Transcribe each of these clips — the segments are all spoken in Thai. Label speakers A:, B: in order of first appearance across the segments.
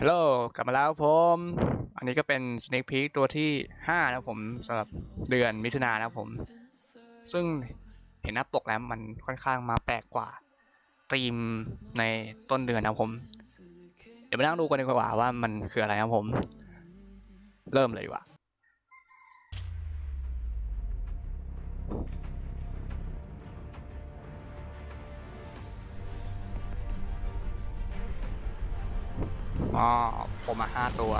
A: ฮัลโหลกลับมาแล้วผม อันนี้ก็เป็น Sneak Peek ตัวที่ 5 นะผมสำหรับเดือนมิถุนายนนะผม ซึ่งเห็นหน้าปกแล้วมันค่อนข้างมาแปลกกว่าธีมในต้นเดือนนะผม เดี๋ยวมานั่งดูกันดีกว่าว่ามันคืออะไรนะครับผม เริ่มเลยดีกว่า อ๋อผมมาห้าตัว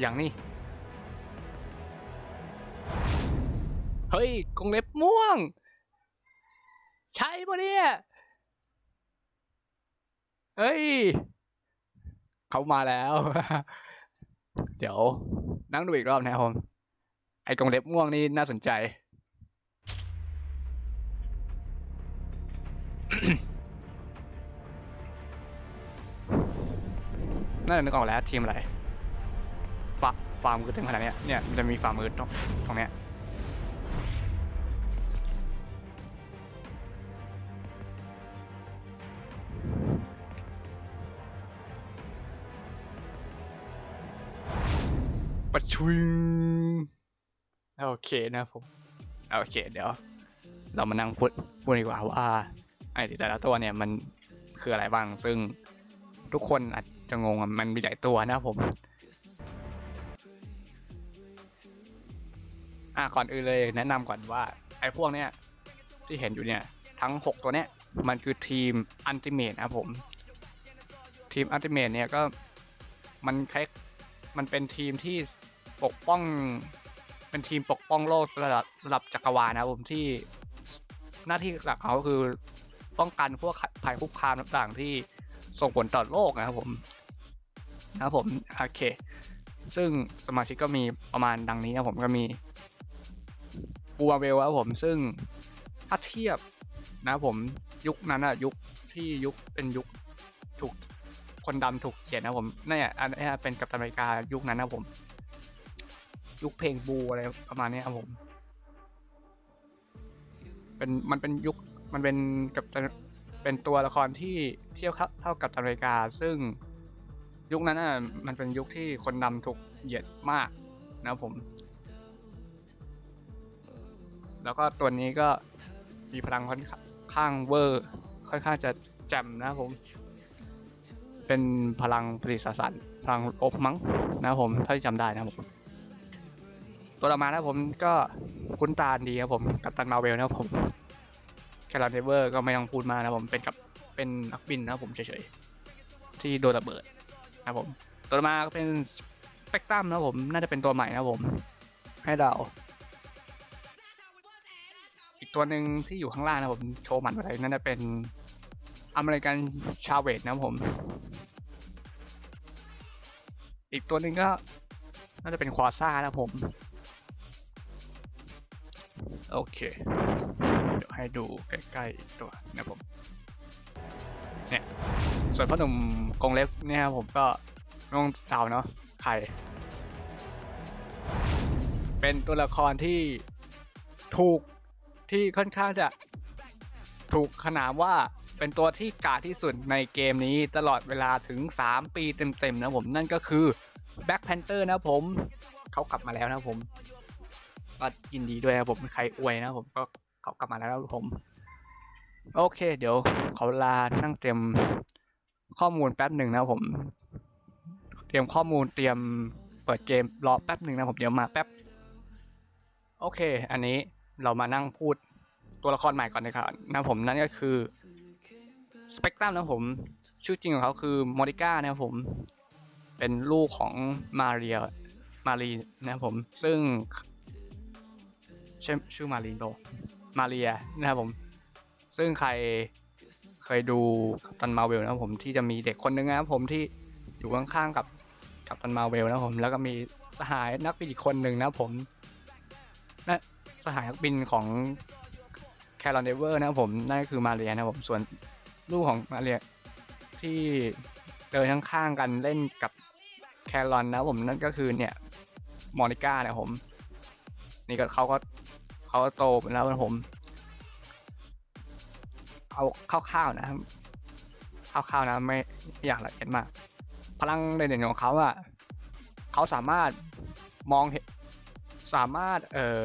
A: อย่างนี้ เฮ้ยกรงเล็บม่วง ใช่ปะเนี่ย เฮ้ย เขามาแล้ว เดี๋ยวนั่งดูอีกรอบนะครับผม ไอ้กรงเล็บม่วงนี่น่าสนใจ น่าจะนึกออกแล้วทีมอะไรฟาฟาร์มมือถึงขนาดเนี้ยเนี่ยมันจะมีฟาร์มมือตรงตรงเนี้ยปะชุย โอเคนะผมโอเค เดี๋ยว เรามานั่งพูดพูดดีกว่าว่าไอ้แต่ละตัวเนี่ยมันคืออะไรบ้าง ซึ่งทุกคนอาจจะงงมันมีหลายตัวนะผมอะก่อนอื่นเลยแนะนำก่อนว่าไอ้พวกเนี้ยที่เห็นอยู่เนี่ยทั้ง 6 ตัวเนี้ยมันคือทีมอันติเม e นะผม ทีมอันติเม e เนี่ยก็มันคล้ายมันเป็นทีมที่ปกป้อง เป็นทีมปกป้องโลกระดับระดับจักรวาลนะครับผมที่หน้าที่หลักเขาคือป้องกันพวกภัยคุกคามต่างๆที่ส่งผลต่อโลกนะครับผมนะครับผมโอเค ซึ่งสมาชิกก็มีประมาณดังนี้นะผมก็มีบูอาเวลครับผมซึ่งถ้าเทียบนะผมยุคนั้นอะยุคที่ยุคเป็นยุคถูกคนดำถูกเขียนนะผมนี่อันนี้เป็นกัปตันอเมริกายุคนั้นนะผม ยุคเพลงบูอะไรประมาณนี้ครับผม เป็นมันเป็นยุคมันเป็นกับเป็นตัวละครที่เทียบเท่ากับอเมริกา ซึ่งยุคนั้นน่ะมันเป็นยุคที่คนดำถูกเหยียดมากนะครับผม แล้วก็ตัวนี้ก็มีพลังค่อนข้างเวอร์ ค่อนข้างจะแจ่มนะครับผมเป็นพลังผลิตสสารพลังโอฟมั้งนะครับผม ถ้าจำได้นะครับผม ตัวต่อมานะครับผมก็คุ้นตาดีครับผมกับตันมาเวลนะครับผมแคลร์เทเวอร์ก็ไม่ต้องพูดมานะผมเป็นกับเป็นนักบินนะผมเฉยๆที่โดนระเบิดนะผมตัวต่อมาก็เป็นสเปกตรัมนะผมน่าจะเป็นตัวใหม่นะผมให้เดาอีกตัวหนึ่งที่อยู่ข้างล่างนะผมโชว์หมันอะไรนั่นจะเป็นอเมริกันชาเวตนะผม อีกตัวหนึ่งก็น่าจะเป็นควาซ่านะผม โอเค เดี๋ยวให้ดูใกล้ๆตัวนะผมเนี่ยส่วนพ่อหนุ่มกรงเล็บเนี่ยครับผมก็ไม่ต้องดาเนาะใครเป็นตัวละครที่ถูกที่ค่อนข้างจะถูกขนามว่าเป็นตัวที่กาดที่สุดในเกมนี้ตลอดเวลาถึง 3 ปีเต็มๆนะผมนั่นก็คือ Black Panther นะผมเขากลับมาแล้วนะผม ก็ยินดีด้วยนะผมใครอวยนะผมก็เขากลับมาแล้วนะผม โอเค เดี๋ยวเขาลานั่งเตรียมข้อมูลแป๊บหนึ่งนะผม เตรียมข้อมูลเตรียมเปิดเกมรอแป๊บหนึ่งนะผมเดี๋ยวมาแป๊บ โอเค อันนี้เรามานั่งพูดตัวละครใหม่ก่อนเลยครับนะผมนั่นก็คือสเปกตรัมนะผมชื่อจริงของเขาคือมอริก้านะครับผม เป็นลูกของมาเรียมารีนะครับผม ซึ่ง ชื่อชื่อมารีโนมาเรียนะครับผม ซึ่งใครเคยดูกัปตันมาเวลนะครับผมที่จะมีเด็กคนนึงนะครับผมที่อยู่ข้างๆกับกัปตันมาเวลนะครับผมแล้วก็มีสหายนักบินอีกคนหนึ่งนะครับผมนะสหายนักบินของแคลอนเดเวอร์นะครับผมนั่นก็คือมาเรียนะครับผมส่วนลูกของมาเรียที่เดินข้างๆกันเล่นกับแคลอนนะครับผมนั่นก็คือเนี่ยมอนิก้านะครับผม นี่ก็เขาก็ เขาโตเป็นแล้วมือนผม เอาคร่าวๆนะครับคร่าวๆนะไม่อยากละเอียดมาก พลังเด่นๆของเขาอะเขาสามารถมองเห็นสามารถเอ่อ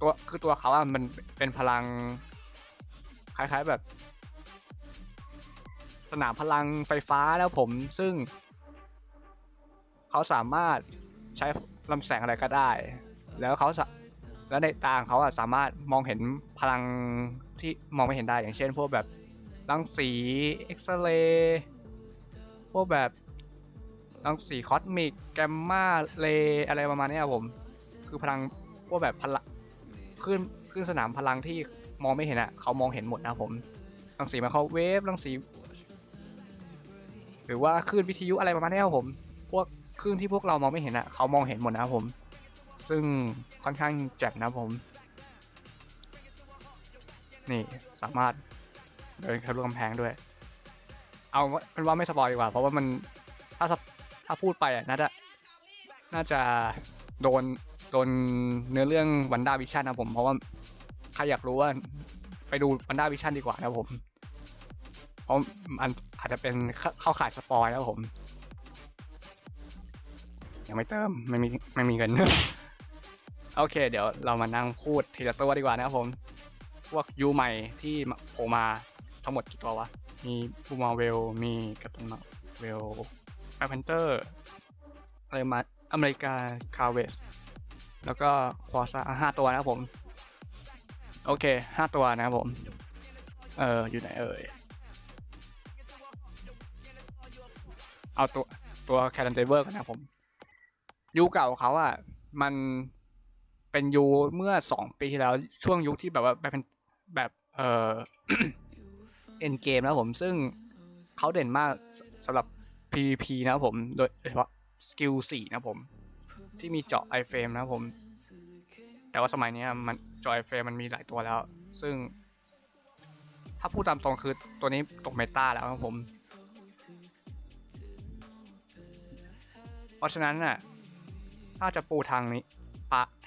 A: ตัวคือตัวเขาอะมันเป็นพลัง คล้ายๆแบบ สนามพลังไฟฟ้าแล้วผมซึ่ง เขาสามารถใช้ลำแสงอะไรก็ได้ แล้วเขา แล้วในตาของเขาอะสามารถมองเห็นพลังที่มองไม่เห็นได้อย่างเช่น พวกแบบรังสีเอ็กซเรย์พวกแบบรังสีคอสมิกแกมมาเรย์อะไรประมาณนี้ครับผม คือพลังพวกแบบพลังขึ้นขึ้นสนามพลังที่มองไม่เห็นอะเขามองเห็นหมดนะผมรังสีไมโครเวฟรังสี หรือว่าคลื่นวิทยุอะไรประมาณนี้ครับผม พวกคลื่นที่พวกเรามองไม่เห็นอะเขามองเห็นหมดนะครับผม ซึ่งค่อนข้างแจ่มนะผม นี่สามารถเดินทะลุกำแพงด้วย เอาเป็นว่าไม่สปอยดีกว่า เพราะว่ามันถ้าถ้าพูดไปอะน่าจะน่าจะโดนโดนเนื้อเรื่องวันด้าวิชั่นนะผม เพราะว่าใครอยากรู้ว่าไปดูวันด้าวิชั่นดีกว่านะผมเพราะมันอาจจะเป็นเข้าเข้าข่ายสปอยแล้วผม ยังไม่เติมไม่มีไม่มีเงิน โอเค เดี๋ยวเรามานั่งพูดทีละตัวดีกว่านะครับผมพวกยูใหม่ที่โผล่มาทั้งหมดกี่ตัววะ มีบูมาเวล มีกัปตันมาเวลแบ็คแพนเตอร์อะไรมาอเมริกาคาเวสแล้วก็ควอซ่าห้าตัวนะครับผม โอเคห้าตัวนะครับผม เอออยู่ไหนเอ่ย เอาตัวตัวแคดนเดเวอร์ก่อนนะครับผมยูเก่าเขาอะมัน เป็นยูเมื่อสองปีที่แล้ว ช่วงยุคที่แบบว่าแบบเป็นแบบเอ่อเอ็นเกมนะผมซึ่งเขาเด่นมากสำหรับ PVP นะผม โดยเฉพาะสกิล4นะผม ที่มีเจาะ iframe นะผม แต่ว่าสมัยนี้มันเจาะ iframe มันมีหลายตัวแล้ว ซึ่ง ถ้าพูดตามตรงคือตัวนี้ตกเมตาแล้วครับผม เพราะฉะนั้นน่ะถ้าจะปูทางนี้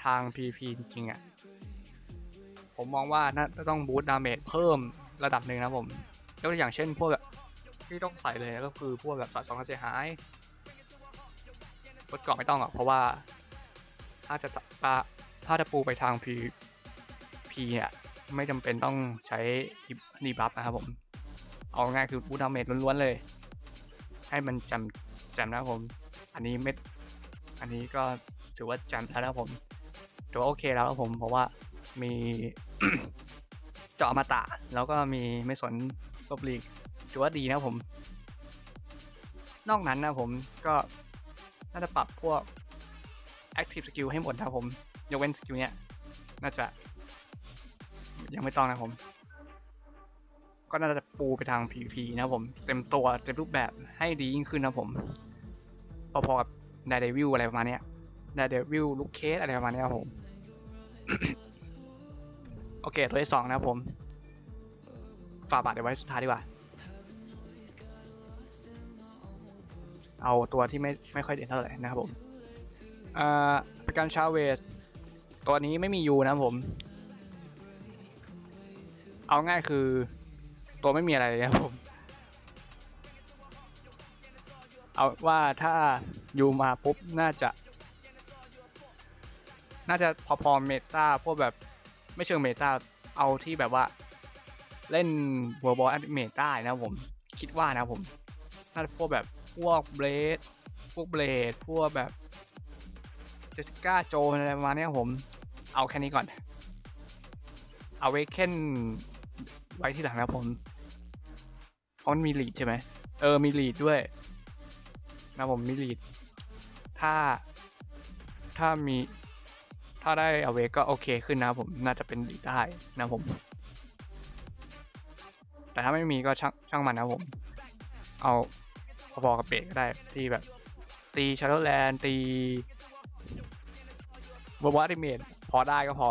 A: ทาง PVP จริงๆอะ ผมมองว่าน่าจะต้องบูตดาเมจเพิ่มระดับหนึ่งนะผมยกตัวอย่างเช่นพวกแบบที่ต้องใส่เลยก็คือพวกแบบสะสมความเสียหายกดเกาะไม่ต้องหรอกเพราะว่า ถ้าจะปะถ้าจะปูไปทาง PVP เนี่ยไม่จำเป็นต้องใช้ดีบัฟนะครับผม เอาง่ายคือบูตดาเมจล้วนๆเลย ให้มันจำจมนะครับผม อันนี้ไม่อันนี้ก็ถือว่าจมแล้วนะผม ถือว่าโอเคแล้วครับผมเพราะว่ามีเจาะมาตะ แล้วก็มีไม่สนลบลีกถือว่าดีนะผม นอกนั้นนะผมก็น่าจะปรับพวก active skill ให้หมดนะผม ยกเว้นสกิลเนี้ย น่าจะ ยังไม่ต้องนะผม ก็น่าจะปูไปทาง PVP นะผม เต็มตัวเต็มรูปแบบให้ดียิ่งขึ้นนะผม พอๆกับ Daredevil อะไรประมาณเนี้ย Daredevil ลูกเคสอะไรประมาณเนี้ยครับผม โอเค ตัวที่สองนะผม ฝากบาทเดี๋ยวไว้สุดท้ายดีกว่า เอาตัวที่ไม่ไม่ค่อยเด่นเท่าไหร่นะครับผมอ่าประกันชาเวสตัวนี้ไม่มียูนะผม เอาง่ายคือ ตัวไม่มีอะไรเลยครับผม เอาว่าถ้ายูมาปุ๊บน่าจะ น่าจะพอพอเมตาพวกแบบไม่เชิงเมตาเอาที่แบบว่า เล่นวัวบอลแอนิเมตได้นะผม คิดว่านะผมน่าจะพวกแบบพวกเบลดพวกเบลดพวกแบบเจสสิก้าโจอะไรประมาณนี้ผม เอาแค่นี้ก่อนเอาไว้เค้นไว้ที่หลังนะผมเพราะมันมีลีดใช่ไหมเออมีลีดด้วย นะผมมีลีด ถ้าถ้ามี ถ้าได้อเวก็โอเคขึ้นนะผมน่าจะเป็นลีดได้นะผม แต่ถ้าไม่มีก็ช่างช่างมันนะผม เอาพอๆกับเบรกก็ได้ที่แบบ ตีชาร์ลแลนด์ตีบวอติเมตพอได้ก็พอ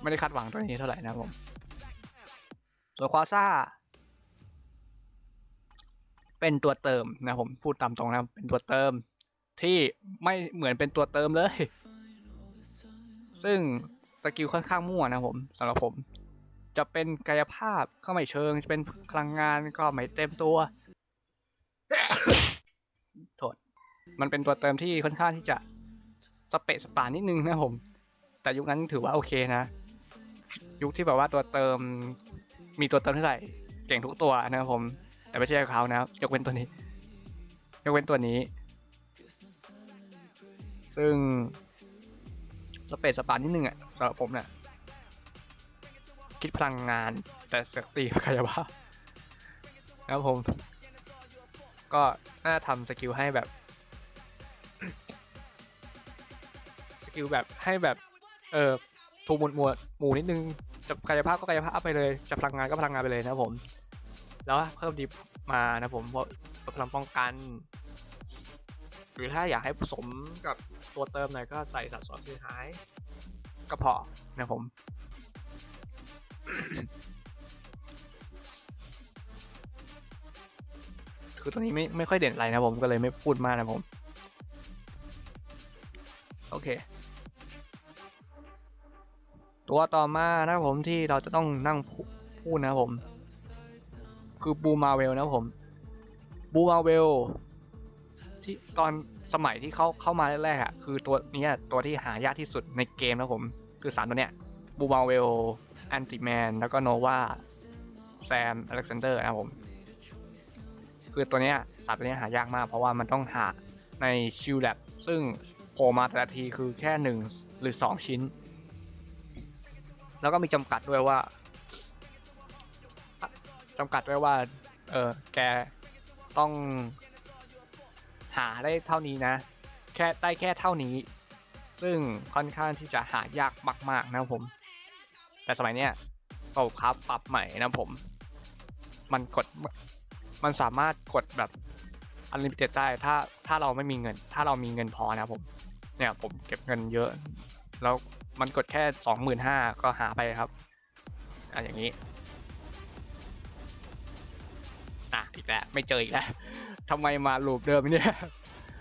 A: ไม่ได้คาดหวังตัวนี้เท่าไหร่นะผม ส่วนควาซ่า เป็นตัวเติมนะผมพูดตามตรงนะเป็นตัวเติมที่ไม่เหมือนเป็นตัวเติมเลย ซึ่งสกิลค่อนข้างมั่วนะผมสำหรับผม จะเป็นกายภาพก็ไม่เชิง จะเป็นพลังงานก็ไม่เต็มตัวโทษมันเป็นตัวเติมที่ค่อนข้างที่จะสเปะสปานิดนึงนะผม แต่ยุคนั้นถือว่าโอเคนะ ยุคที่แบบว่าตัวเติมมีตัวเติมเท่าไหร่เก่งทุกตัวนะครับผม แต่ไม่ใช่เขานะยกเว้นตัวนี้ ยกเว้นตัวนี้ ซึ่ง สเปซสปานนิดนึงอะสำหรับผมเนี่ยคิดพลังงาน แต่เสกตีกายภาพนะครับผม ก็น่าทำสกิลให้แบบ สกิลแบบให้แบบ เออถูมวดหมวดหมู่นิดนึงจะกายภาพก็กายภาพไปเลย จะพลังงานก็พลังงานไปเลยนะผม แล้วเพิ่มดิฟมานะผมเพราะพลังป้องกัน รือถ้าอยากให้ผสมกับตัวเติมหน่อยก็ใส่สัดส่วนสุดท้าย ก็พอนะผม คือตัวนี้ไม่ไม่ค่อยเด่นอะไรนะผมก็เลยไม่พูดมากนะผม โอเค ตัวต่อมานะผมที่เราจะต้องนั่งพูดนะผม คือบูมาเวลนะผมบูมาเวล ที่ตอนสมัยที่เขาเข้ามาแรกๆอะคือตัวเนี้ยตัวที่หายากที่สุดในเกมนะผม คือสามตัวเนี้ยบูมาเวลแอนติแมนแล้วก็โนวาแซมอเล็กซานเดอร์นะผม คือตัวเนี้ยสามตัวเนี้ยหายากมาก เพราะว่ามันต้องหาในชิลแลบซึ่งโผล่มาแต่ละทีคือแค่หนึ่งหรือสองชิ้น แล้วก็มีจำกัดด้วยว่าจำกัดด้วยว่า เออแกต้อง หาได้เท่านี้นะ แค่ได้แค่เท่านี้ ซึ่งค่อนข้างที่จะหายากมากๆนะครับผม แต่สมัยเนี้ยระบบครับปรับใหม่นะผม มันกดมันสามารถกดแบบ unlimited ได้ถ้าถ้าเราไม่มีเงิน ถ้าเรามีเงินพอนะครับผมเนี่ยผมเก็บเงินเยอะ แล้วมันกดแค่สองหมื่นห้าก็หาไปครับอะอย่างนี้ อะอีกแล้วไม่เจออีกแล้ว ทำไมมาลูปเดิมเนี่ย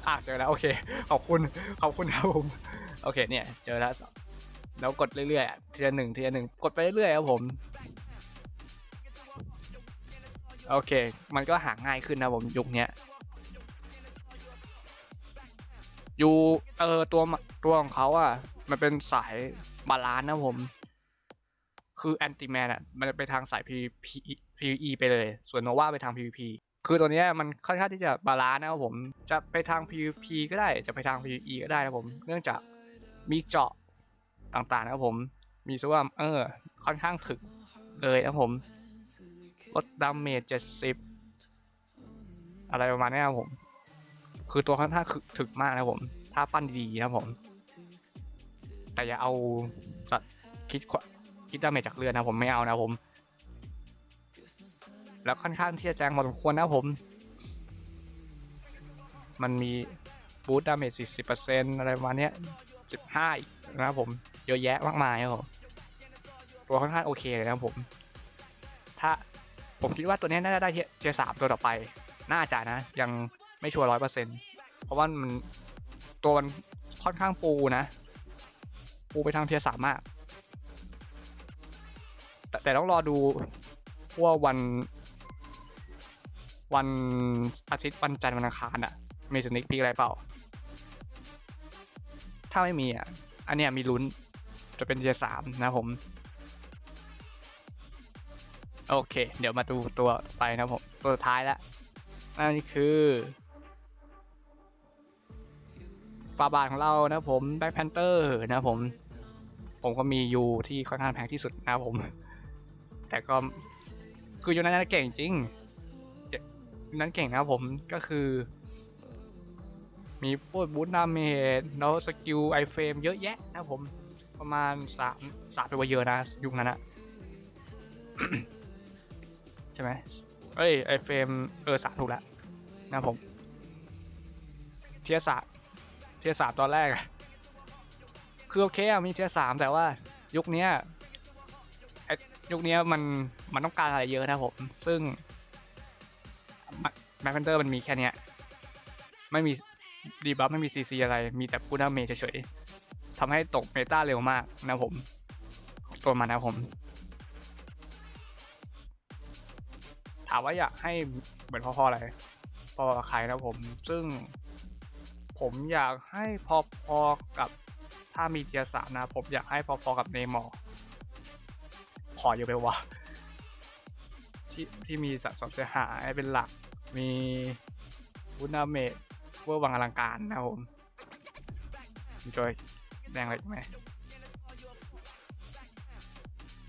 A: อะเจอแล้วโอเค ขอบคุณขอบคุณครับผม โอเคเนี่ย เจอแล้ว แล้วกดเรื่อยๆทีละหนึ่งทีละหนึ่งกดไปเรื่อยๆครับผม โอเค มันก็หาง่ายขึ้นนะผมยุคเนี้ยอยู่เออตัวตัวของเขาอะมันเป็นสายบาลานนะผม คือแอนติแมนอะมันไปทางสาย PVP PVE ไปเลย ส่วนโนวาไปทาง PVP คือตัวเนี้ยมันค่อนข้างที่จะบาลานซ์นะครับผม จะไปทาง PVP ก็ได้ จะไปทาง PVE ก็ได้นะผม เนื่องจากมีเจาะต่างๆนะครับผม มีส่วนเออ ค่อนข้างถึกเลยนะครับผม ลดดาเมจ70อะไรประมาณนี้ครับผม คือตัวค่อนข้างถึกมากนะครับผม ถ้าปั้นดีๆนะครับผม แต่อย่าเอาคิดคิดดาเมจจากเรือนะผมไม่เอานะผม แล้วค่อนข้างที่จะแจงพอสมควรนะผม มันมีบูตดาเมจ40%อะไรประมาณนี้15อีกนะครับผม เยอะแยะมากมายครับผมตัวค่อนข้างโอเคเลยนะครับผม ถ้าผมคิดว่าตัวนี้น่าจะได้เทียสามตัวต่อไป น่าจะนะ ยังไม่ชัวร์ร้อยเปอร์เซ็นต์เพราะว่ามันตัวมันค่อนข้างปูนะ ปูไปทางเทียสามมาก แต่ต้องรอดูว่าวัน วันอาทิตย์วันจันทร์วันอังคารอะมีสนิกพีอะไรเปล่า ถ้าไม่มีอะ อันเนี้ยมีลุ้นจะเป็นเทียสามนะผม โอเค เดี๋ยวมาดูตัวไปนะผม ตัวท้ายแล้วนั่นคือฟาบาทของเรานะผมแบ็คแพนเตอร์นะผม ผมก็มียูที่ค่อนข้างแพงที่สุดนะผม แต่ก็คือยูนั้นเก่งจริง นั้นเก่งนะผมก็คือ มีพวกบูทดาเมจแล้วสกิลไอเฟรมเยอะแยะนะผมประมาณสามสามตัวเยอะนะ ยุคนั้นอะใช่ไหมเอ้ยไอเฟรมเออสามถูกแล้วนะผม เทียสามเทียสามตอนแรกอะคือโอเคมีเทียสามแต่ว่ายุคนี้ยุคนี้มันมันต้องการอะไรเยอะนะผม ซึ่ง แมคแพนเตอร์มันมีแค่เนี้ยไม่มีดีบัฟไม่มีซีซีอะไร มีแต่พูดาเมจเฉยๆทำให้ตกเมตาเร็วมากนะผม ตัวมันนะผม ถามว่าอยากให้เหมือนพ่อๆอะไรพ่อใครนะผม ซึ่งผมอยากให้พอๆกับถ้ามีเทียร์สามนะ ผมอยากให้พอๆกับเนมอร์ขอเยอะไปวะที่ที่มีสะสมเสียหายเป็นหลัก มีอุนาเมะเวอร์วังอลังการนะครับผมจอยแดงอะไรไหม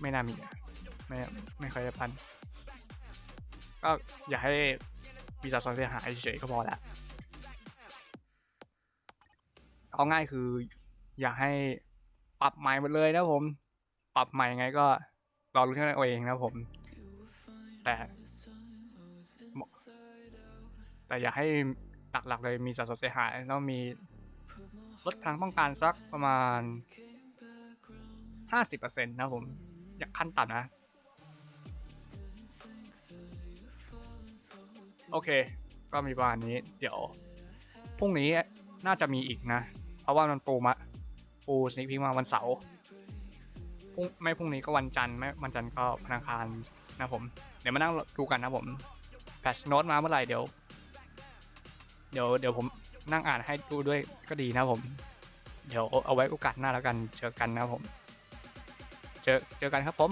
A: ไม่น่ามีไม่ไม่ค่อยจะพัน ก็อย่าให้มีสะสมเสียหายเฉยก็พอละเอาง่ายคือ อยากให้ปรับใหม่หมดเลยนะผม ปรับใหม่ยังไงก็รอรู้นกันเอาเองนะผม แต่ แต่อยากให้หลักๆเลยมีสะสมเสียหายแล้วมีลดพลังป้องกันสักประมาณ 50%นะผม อยากขั้นต่ำนะ โอเค ก็มีประมาณนี้ เดี๋ยวพรุ่งนี้น่าจะมีอีกนะ เพราะว่ามันปูมาปูสนิพิมาวันเสาร์พุ่งไม่พรุ่งนี้ก็วันจันทร์ไม่วันจันทร์ก็พนังคารนะผม เดี๋ยวมานั่งดูกันนะผมแพชโน้ตมาเมื่อไหร่เดี๋ยว เดี๋ยวเดี๋ยวผมนั่งอ่านให้ดูด้วยก็ดีนะผม เดี๋ยวเอาไว้โอกาสหน้าแล้วกันเจอกันนะผม เจอเจอกันครับผม